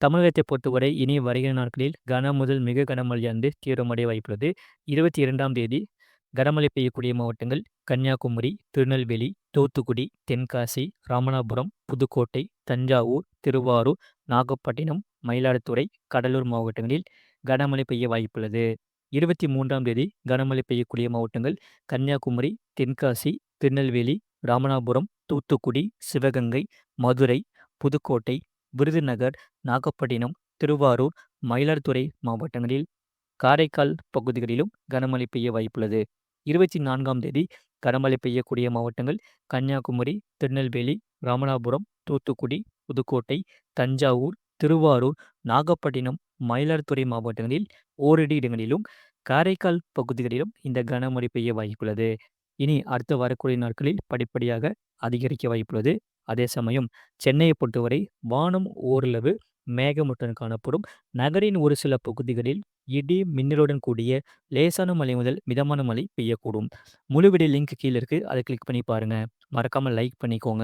தமிழகத்தை பொறுத்தவரை இனி வருகிற நாட்களில் கன முதல் மிக கனமழையானது தீவிரமடைய வாய்ப்புள்ளது. இருபத்தி இரண்டாம் தேதி கனமழை பெய்யக்கூடிய மாவட்டங்கள் கன்னியாகுமரி திருநெல்வேலி தூத்துக்குடி தென்காசி ராமநாதபுரம் புதுக்கோட்டை தஞ்சாவூர் திருவாரூர் நாகப்பட்டினம் மயிலாடுதுறை கடலூர் மாவட்டங்களில் கனமழை பெய்ய வாய்ப்புள்ளது. இருபத்தி மூன்றாம் தேதி கனமழை பெய்யக்கூடிய மாவட்டங்கள் கன்னியாகுமரி தென்காசி திருநெல்வேலி ராமநாதபுரம் தூத்துக்குடி சிவகங்கை மதுரை புதுக்கோட்டை விருதுநகர் நாகப்பட்டினம் திருவாரூர் மயிலாடுதுறை மாவட்டங்களில் காரைக்கால் பகுதிகளிலும் கனமழை பெய்ய வாய்ப்புள்ளது. இருபத்தி நான்காம் தேதி கனமழை பெய்யக்கூடிய மாவட்டங்கள் கன்னியாகுமரி திருநெல்வேலி ராமநாதபுரம் தூத்துக்குடி புதுக்கோட்டை தஞ்சாவூர் திருவாரூர் நாகப்பட்டினம் மயிலாடுதுறை மாவட்டங்களில் ஓரிரு இடங்களிலும் காரைக்கால் பகுதிகளிலும் இந்த கனமழை பெய்ய வாய்ப்புள்ளது. இனி அடுத்து வரக்கூடிய நாட்களில் படிப்படியாக அதிகரிக்க வாய்ப்புள்ளது. அதே சமயம் சென்னையை பொறுத்தவரை வானம் ஓரளவு மேகமூட்டம் காணப்படும். நகரின் ஒரு சில பகுதிகளில் இடி மின்னலுடன் கூடிய லேசான மழை முதல் மிதமான மழை பெய்யக்கூடும். முழு வீடியோ லிங்க் கீழே இருக்கு. அதை கிளிக் பண்ணி பாருங்கள் மறக்காமல் லைக் பண்ணிக்கோங்க.